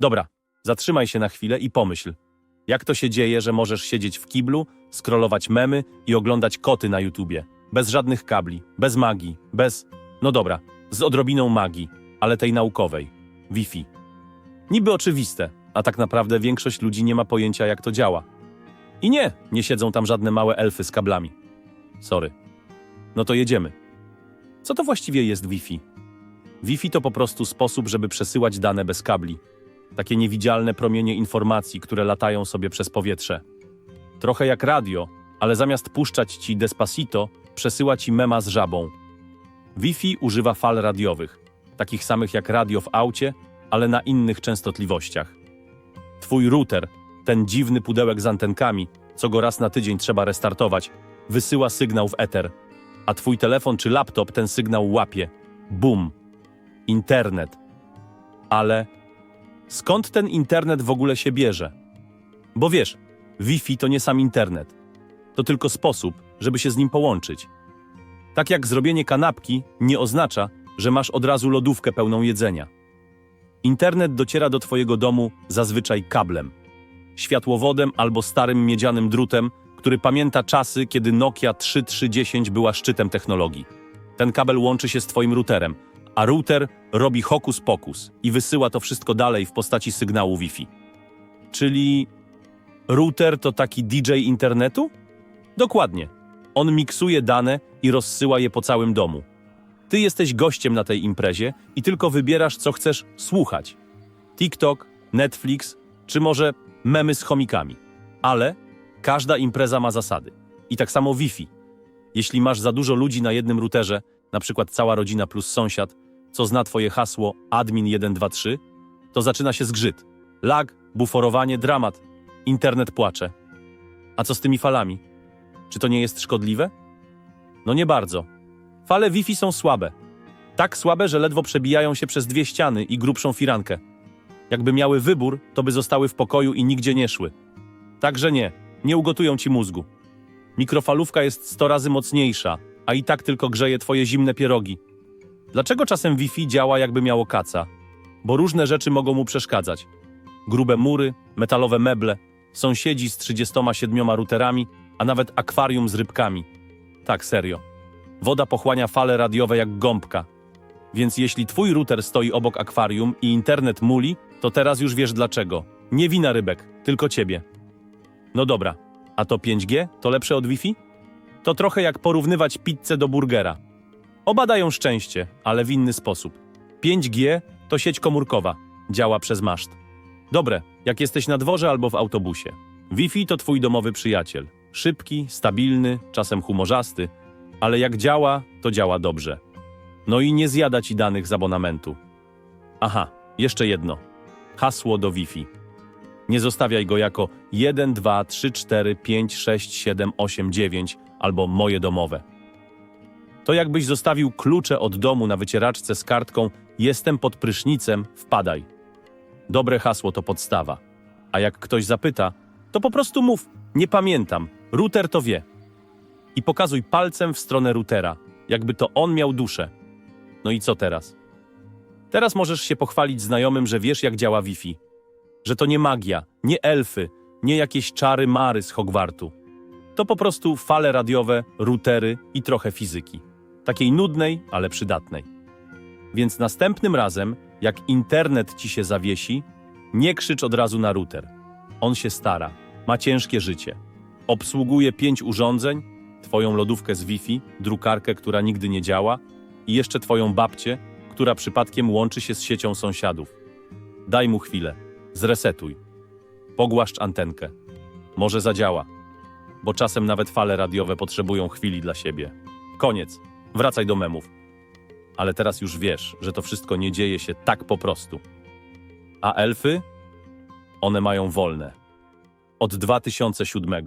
Dobra, zatrzymaj się na chwilę i pomyśl. Jak to się dzieje, że możesz siedzieć w kiblu, scrollować memy i oglądać koty na YouTubie? Bez żadnych kabli, bez magii, bez... No dobra, z odrobiną magii, ale tej naukowej. Wi-Fi. Niby oczywiste, a tak naprawdę większość ludzi nie ma pojęcia, jak to działa. I nie, nie siedzą tam żadne małe elfy z kablami. Sorry. No to jedziemy. Co to właściwie jest Wi-Fi? Wi-Fi to po prostu sposób, żeby przesyłać dane bez kabli. Takie niewidzialne promienie informacji, które latają sobie przez powietrze. Trochę jak radio, ale zamiast puszczać ci Despacito, przesyła ci mema z żabą. Wi-Fi używa fal radiowych, takich samych jak radio w aucie, ale na innych częstotliwościach. Twój router, ten dziwny pudełek z antenkami, co go raz na tydzień trzeba restartować, wysyła sygnał w eter, a twój telefon czy laptop ten sygnał łapie. Bum. Internet. Ale skąd ten internet w ogóle się bierze? Bo wiesz, Wi-Fi to nie sam internet. To tylko sposób, żeby się z nim połączyć. Tak jak zrobienie kanapki nie oznacza, że masz od razu lodówkę pełną jedzenia. Internet dociera do Twojego domu zazwyczaj kablem, światłowodem albo starym miedzianym drutem, który pamięta czasy, kiedy Nokia 3310 była szczytem technologii. Ten kabel łączy się z Twoim routerem, a router robi hokus pokus i wysyła to wszystko dalej w postaci sygnału Wi-Fi. Czyli router to taki DJ internetu? Dokładnie. On miksuje dane i rozsyła je po całym domu. Ty jesteś gościem na tej imprezie i tylko wybierasz, co chcesz słuchać. TikTok, Netflix, czy może memy z chomikami. Ale każda impreza ma zasady. I tak samo Wi-Fi. Jeśli masz za dużo ludzi na jednym routerze, na przykład cała rodzina plus sąsiad, co zna twoje hasło admin123, to zaczyna się zgrzyt. Lag, buforowanie, dramat. Internet płacze. A co z tymi falami? Czy to nie jest szkodliwe? No nie bardzo. Fale Wi-Fi są słabe. Tak słabe, że ledwo przebijają się przez dwie ściany i grubszą firankę. Jakby miały wybór, to by zostały w pokoju i nigdzie nie szły. Także nie, nie ugotują ci mózgu. Mikrofalówka jest 100 razy mocniejsza, a i tak tylko grzeje twoje zimne pierogi. Dlaczego czasem Wi-Fi działa jakby miało kaca? Bo różne rzeczy mogą mu przeszkadzać. Grube mury, metalowe meble, sąsiedzi z 37 routerami, a nawet akwarium z rybkami. Tak, serio. Woda pochłania fale radiowe jak gąbka. Więc jeśli twój router stoi obok akwarium i internet muli, to teraz już wiesz dlaczego. Nie wina rybek, tylko ciebie. No dobra, a to 5G to lepsze od Wi-Fi? To trochę jak porównywać pizzę do burgera. Oba dają szczęście, ale w inny sposób. 5G to sieć komórkowa, działa przez maszt. Dobre, jak jesteś na dworze albo w autobusie. Wi-Fi to twój domowy przyjaciel. Szybki, stabilny, czasem humorzasty, ale jak działa, to działa dobrze. No i nie zjada ci danych z abonamentu. Aha, jeszcze jedno. Hasło do Wi-Fi. Nie zostawiaj go jako 1, 2, 3, 4, 5, 6, 7, 8, 9 albo moje domowe. To jakbyś zostawił klucze od domu na wycieraczce z kartką Jestem pod prysznicem, wpadaj. Dobre hasło to podstawa. A jak ktoś zapyta, to po prostu mów, nie pamiętam, router to wie. I pokazuj palcem w stronę routera, jakby to on miał duszę. No i co teraz? Teraz możesz się pochwalić znajomym, że wiesz jak działa Wi-Fi. Że to nie magia, nie elfy, nie jakieś czary mary z Hogwartu. To po prostu fale radiowe, routery i trochę fizyki. Takiej nudnej, ale przydatnej. Więc następnym razem, jak internet ci się zawiesi, nie krzycz od razu na router. On się stara, ma ciężkie życie. Obsługuje pięć urządzeń, twoją lodówkę z Wi-Fi, drukarkę, która nigdy nie działa i jeszcze twoją babcię, która przypadkiem łączy się z siecią sąsiadów. Daj mu chwilę, zresetuj. Pogłaszcz antenkę. Może zadziała, bo czasem nawet fale radiowe potrzebują chwili dla siebie. Koniec, wracaj do memów. Ale teraz już wiesz, że to wszystko nie dzieje się tak po prostu. A elfy? One mają wolne. Od 2007.